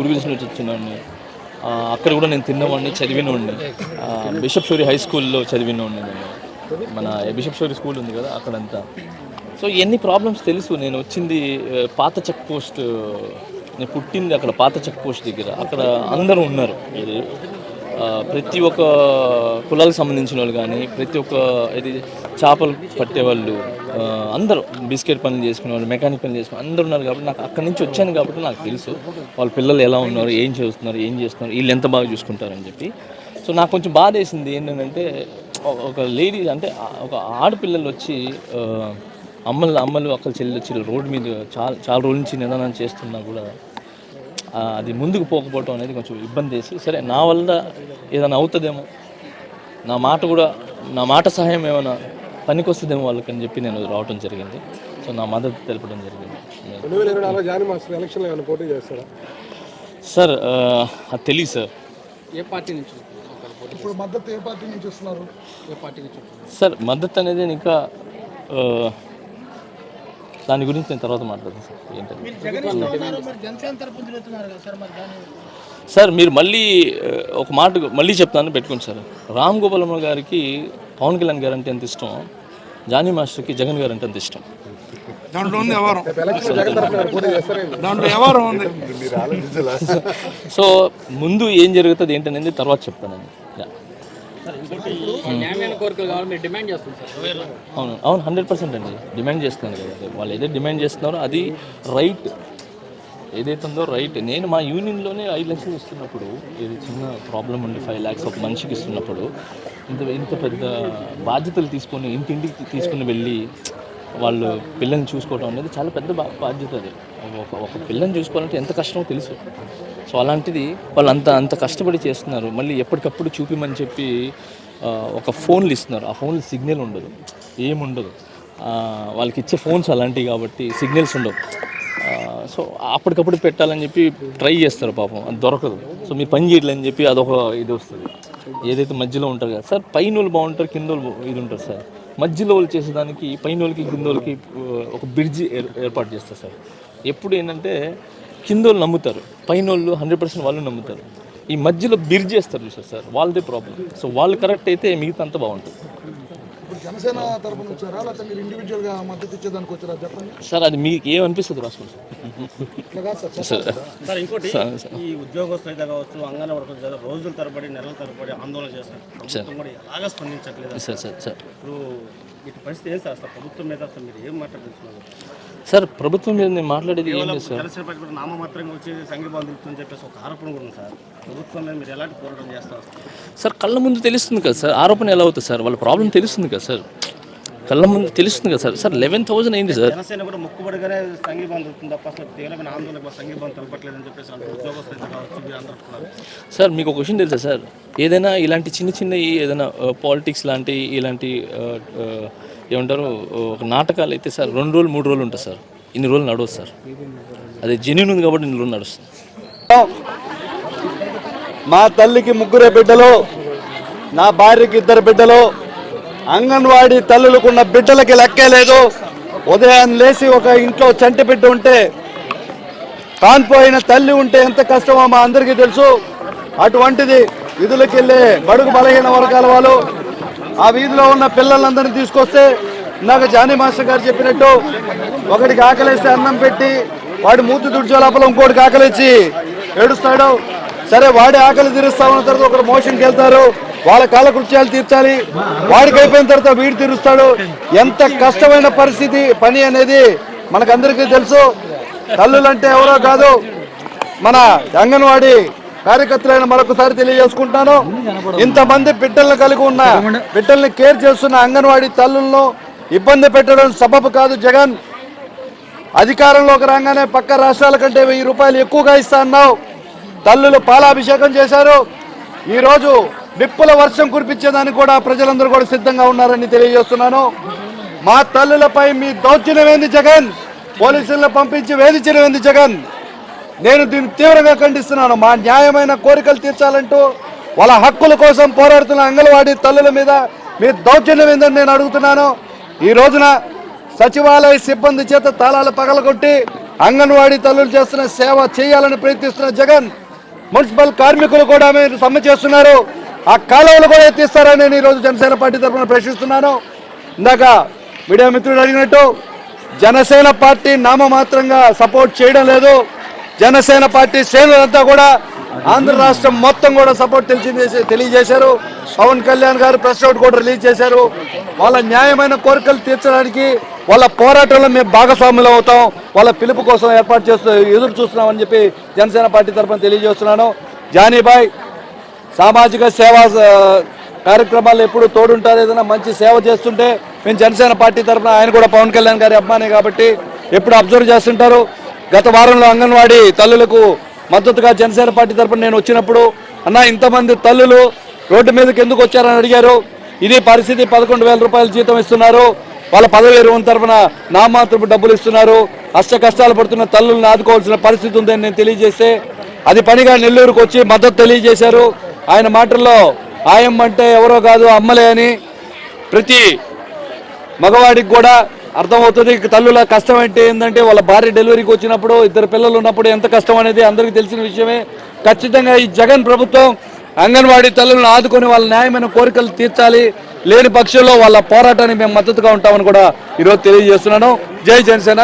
గురించి నుంచి వచ్చినాడిని అక్కడ కూడా నేను తిన్నవాడిని చదివినవాడిని బిషప్ షోరీ హై స్కూల్లో చదివినవాడిని నేను. మన బిషప్ షోరీ స్కూల్ ఉంది కదా అక్కడంతా. సో ఎన్ని ప్రాబ్లమ్స్ తెలుసు. నేను వచ్చింది పాత చెక్ పోస్ట్ నేను పుట్టింది అక్కడ పాత చెక్ పోస్ట్ దగ్గర. అక్కడ అందరూ ఉన్నారు. ప్రతి ఒక్క కులాలకు సంబంధించిన వాళ్ళు కానీ ప్రతి ఒక్క ఇది చేపలు పట్టేవాళ్ళు అందరూ బిస్కెట్ పనులు చేసుకునే వాళ్ళు మెకానిక్ పనులు చేసుకునే అందరూ ఉన్నారు కాబట్టి నాకు అక్కడి నుంచి వచ్చాను కాబట్టి నాకు తెలుసు వాళ్ళ పిల్లలు ఎలా ఉన్నారు ఏం చేస్తున్నారు ఏం చేస్తున్నారు వీళ్ళు ఎంత బాగా చూసుకుంటారని చెప్పి. సో నాకు కొంచెం బాధ వేసింది ఏంటంటే ఒక లేడీ అంటే ఒక ఆడపిల్లలు వచ్చి అమ్మలు అమ్మలు అక్కలు చెల్లి వచ్చి రోడ్డు మీద చాలా చాలా రోజుల నుంచి నిదానం చేస్తున్నా కూడా అది ముందుకు పోకపోవటం అనేది కొంచెం ఇబ్బంది వేసి సరే నా వల్ల ఏదైనా అవుతుందేమో నా మాట కూడా నా మాట సహాయం ఏమైనా పనికి వస్తుందేమో వాళ్ళకి అని చెప్పి నేను రావటం జరిగింది. సో నా మద్దతు తెలపడం జరిగింది. సార్ ఆ, అది తెలియదు సార్. ఏ పార్టీ నుంచి ఇప్పుడు మద్దతు ఏ పార్టీ నుంచి వస్తున్నారు ఏ పార్టీ నుంచి సార్ మద్దతు అనేది ఇంకా ఆ, దాని గురించి నేను తర్వాత మాట్లాడతాను సార్. ఏంటంటే జనసేన తరపున తిరుగుతున్నారు కదా సార్ మరి దాని సార్ మీరు మళ్ళీ ఒక మాట మళ్ళీ చెప్తాను పెట్టుకోండి సార్. రామ్ గోపాలమ్మ గారికి పవన్ కళ్యాణ్ గారు అంటే ఎంత ఇష్టం? జానీ మాస్టర్కి జగన్ గారు అంటే ఎంత ఇష్టం? దాంట్లో ఉంది దాంట్లో ఉంది? సో ముందు ఏం జరుగుతుంది ఏంటనేది తర్వాత చెప్తానండి. కోరికలు కావాలి మీరు డిమాండ్ సార్. అవును. అవును. హండ్రెడ్ పర్సెంట్ అండి. డిమాండ్ చేస్తున్నాను కదా. వాళ్ళు ఏదైతే డిమాండ్ చేస్తున్నారో అది రైట్. ఏదైతే ఉందో రైట్. నేను మా యూనియన్లోనే ఐదు లక్షలు ఇస్తున్నప్పుడు ఇది చిన్న ప్రాబ్లం ఉండి ఫైవ్ ల్యాక్స్ ఒక మనిషికి ఇస్తున్నప్పుడు ఇంత ఇంత పెద్ద బాధ్యతలు తీసుకొని ఇంటింటికి తీసుకుని వెళ్ళి వాళ్ళు పిల్లల్ని చూసుకోవడం అనేది చాలా పెద్ద బా- బాధ్యత అది. ఒక ఒక పిల్లని చూసుకోవాలంటే ఎంత కష్టమో తెలుసు. సో అలాంటిది వాళ్ళు అంత అంత కష్టపడి చేస్తున్నారు. మళ్ళీ ఎప్పటికప్పుడు చూపిమని చెప్పి ఒక ఫోన్లు ఇస్తున్నారు. ఆ ఫోన్లు సిగ్నల్ ఉండదు. ఏముండదు. వాళ్ళకి ఇచ్చే ఫోన్స్ అలాంటివి కాబట్టి సిగ్నల్స్ ఉండవు. సో అప్పటికప్పుడు పెట్టాలని చెప్పి ట్రై చేస్తారు పాపం. అది దొరకదు. సో మీరు పని చేయట్లేదని చెప్పి అదొక ఇది వస్తుంది. ఏదైతే మధ్యలో ఉంటారు కదా. సార్ పైన వాళ్ళు బాగుంటారు కింద వాళ్ళు ఇది ఉంటారు సార్. మధ్యలో వాళ్ళు చేసేదానికి పైన వాళ్ళకి కింద వాళ్ళకి ఒక బ్రిడ్జి ఏర్ ఏర్పాటు చేస్తారు సార్. ఎప్పుడు ఏంటంటే కింద వాళ్ళు నమ్ముతారు. పైన వాళ్ళు హండ్రెడ్ పర్సెంట్ వాళ్ళు నమ్ముతారు. ఈ మధ్యలో బిర్జ్ చేస్తారు చూసారు సార్. వాళ్ళదే ప్రాబ్లం సో వాళ్ళు కరెక్ట్ అయితే మిగతా అంతా బాగుంటుంది. జనసేన తరఫున వచ్చారా? లేకపోతే మీరు ఇండివిజువల్గా మద్దతు ఇచ్చేదానికి వచ్చారా? చెప్పండి. సార్ అది మీకు ఏమనిపిస్తుంది రాసుకోండి కాదు సార్ సార్ ఇంకోటి ఈ ఉద్యోగస్తులు అయితే కావచ్చు అంగన వర్కర్స్ అయితే రోజుల తరబడి నెలల తరబడి ఆందోళన చేస్తారు. కూడా ఎలాగా స్పందించట్లేదు సార్ సార్ సార్. ఇప్పుడు ఇటు పరిస్థితి ఏం సార్? అసలు ప్రభుత్వం మీద అసలు మీరు ఏం మాట్లాడుతున్నారు సార్ ప్రభుత్వం మీద నేను మాట్లాడేది ఏం లేదు సార్. జనసేన పార్టీ నామమాత్రంగా వచ్చి సంఘీభావం తెలుపుతుందని చెప్పేసి ఒక ఆరోపణ కూడా ఉంది సార్. ప్రభుత్వం మీద మీరు ఎలాంటి పోరాటం చేస్తారు? సార్ కళ్ళ ముందు తెలుస్తుంది కదా సార్ ఆరోపణ ఎలా అవుతుంది సార్? వాళ్ళ ప్రాబ్లం తెలుస్తుంది కదా సార్. కళ్ళ ముందు తెలుస్తుంది కదా సార్. సార్ లెవెన్ థౌసండ్ ఏంటి సార్. జనసేన కూడా మొక్కుబడిగానే తప్ప అసలు తీవ్రమైన ఆందోళన సంఘీభావం తెలపట్లేదని చెప్పేసి ఉద్యోగస్తులు. సార్ మీకు ఒక విషయం తెలుసా సార్? ఏదైనా ఇలాంటి చిన్న చిన్న ఏదైనా పాలిటిక్స్ లాంటి ఇలాంటి ఏమంటారు ఒక నాటకాలు అయితే సార్ రెండు రోజులు మూడు రోజులు ఉంటుంది సార్. ఇన్ని రోజులు నడవదు సార్. అదే జెన్యున్ ఉంది కాబట్టి ఇన్ని రోజులు నడుస్తుంది. మా తల్లికి ముగ్గురే బిడ్డలు నా భార్యకి ఇద్దరు బిడ్డలు అంగన్వాడీ తల్లులకున్న బిడ్డలకి లెక్కే లేదు. ఉదయం లేచి ఒక ఇంట్లో చంటి బిడ్డ ఉంటే కాన్పోయిన తల్లి ఉంటే ఎంత కష్టమో మా అందరికీ తెలుసు. అటువంటిది వీధులకు వెళ్ళే బడుగు బలహీన వర్గాల వాళ్ళు ఆ వీధిలో ఉన్న పిల్లలందరినీ తీసుకొస్తే నాకు జానీ మాస్టర్ గారు చెప్పినట్టు ఒకటికి ఆకలేస్తే అన్నం పెట్టి వాడి మూతి దుడిచే లోపల ఇంకోటికి ఆకలిచ్చి ఏడుస్తాడు. సరే వాడి ఆకలి తీరుస్తా ఉన్న తర్వాత ఒకరు మోషన్కి వెళ్తారు. వాళ్ళ కాలకృత్యాలు తీర్చాలి. వాడికి అయిపోయిన తర్వాత వీడు తీరుస్తాడు. ఎంత కష్టమైన పరిస్థితి పని అనేది మనకందరికీ తెలుసు. తల్లులంటే ఎవరో కాదు మన అంగన్వాడీ కార్యకర్తలైన మరొకసారి తెలియజేసుకుంటాను ఇంతమంది బిడ్డలను కలిగి ఉన్న బిడ్డల్ని కేర్ చేస్తున్న అంగన్వాడీ తల్లులను ఇబ్బంది పెట్టడం సబబు కాదు జగన్. అధికారంలోకి రాగానే పక్క రాష్ట్రాల కంటే వెయ్యి రూపాయలు ఎక్కువగా ఇస్తా అన్నావు. తల్లులు పాలాభిషేకం చేశారు. ఈరోజు నిప్పుల వర్షం కురిపించేదానికి కూడా ప్రజలందరూ కూడా సిద్ధంగా ఉన్నారని తెలియజేస్తున్నాను. మా తల్లులపై మీ దౌర్జన్యం ఏంది జగన్? పోలీసులను పంపించి వేధించడం ఏంది జగన్? నేను దీన్ని తీవ్రంగా ఖండిస్తున్నాను. మా న్యాయమైన కోరికలు తీర్చాలంటూ వాళ్ళ హక్కుల కోసం పోరాడుతున్న అంగన్వాడీ తల్లుల మీద మీ దౌర్జన్యం ఏందని నేను అడుగుతున్నాను. ఈ రోజున సచివాలయ సిబ్బంది చేత తాళాలు పగలగొట్టి అంగన్వాడీ తల్లులు చేస్తున్న సేవ చేయాలని ప్రయత్నిస్తున్న జగన్ మున్సిపల్ కార్మికులు కూడా మీరు సమ్మె చేస్తున్నారు. ఆ కాలువలు కూడా ఎత్తిస్తారని నేను ఈరోజు జనసేన పార్టీ తరఫున ప్రశ్నిస్తున్నాను. ఇందాక మీడియా మిత్రుడు అడిగినట్టు జనసేన పార్టీ నామమాత్రంగా సపోర్ట్ చేయడం లేదు. జనసేన పార్టీ శ్రేణులంతా కూడా ఆంధ్ర రాష్ట్రం మొత్తం కూడా సపోర్ట్ తెలిసి తెలియజేశారు. పవన్ కళ్యాణ్ గారు ప్రెస్ అవుట్ కూడా రిలీజ్ చేశారు. వాళ్ళ న్యాయమైన కోరికలు తీర్చడానికి వాళ్ళ పోరాటంలో మేము భాగస్వాములు అవుతాం. వాళ్ళ పిలుపు కోసం ఏర్పాటు చేస్తూ ఎదురు చూస్తున్నామని చెప్పి జనసేన పార్టీ తరఫున తెలియజేస్తున్నాను. జానీబాయ్ సామాజిక సేవా కార్యక్రమాలు ఎప్పుడు తోడుంటారు. ఏదైనా మంచి సేవ చేస్తుంటే మేము జనసేన పార్టీ తరఫున ఆయన కూడా పవన్ కళ్యాణ్ గారి అభిమానే కాబట్టి ఎప్పుడు అబ్జర్వ్ చేస్తుంటారు. గత వారంలో అంగన్వాడీ తల్లులకు మద్దతుగా జనసేన పార్టీ తరఫున నేను వచ్చినప్పుడు అన్న ఇంతమంది తల్లులు రోడ్డు మీదకి ఎందుకు వచ్చారని అడిగారు. ఇది పరిస్థితి పదకొండు వేల రూపాయల జీతం ఇస్తున్నారు. వాళ్ళ పదవి విరమణ తరఫున నామాత్రపు డబ్బులు ఇస్తున్నారు. అష్ట కష్టాలు పడుతున్న తల్లులను ఆదుకోవాల్సిన పరిస్థితి ఉందని నేను తెలియజేస్తే అది పనిగా నెల్లూరుకు వచ్చి మద్దతు తెలియజేశారు. ఆయన మాటల్లో ఆయమ్మ అంటే ఎవరో కాదు అమ్మలే అని ప్రతి మగవాడికి కూడా అర్థమవుతుంది. తల్లుల కష్టం అంటే ఏంటంటే వాళ్ళ భార్య డెలివరీకి వచ్చినప్పుడు ఇద్దరు పిల్లలు ఉన్నప్పుడు ఎంత కష్టం అనేది అందరికీ తెలిసిన విషయమే. ఖచ్చితంగా ఈ జగన్ ప్రభుత్వం అంగన్వాడీ తల్లులను ఆదుకొని వాళ్ళ న్యాయమైన కోరికలు తీర్చాలి. లేని పక్షంలో వాళ్ళ పోరాటానికి మేము మద్దతుగా ఉంటామని కూడా ఈరోజు తెలియజేస్తున్నాను. జై జనసేన.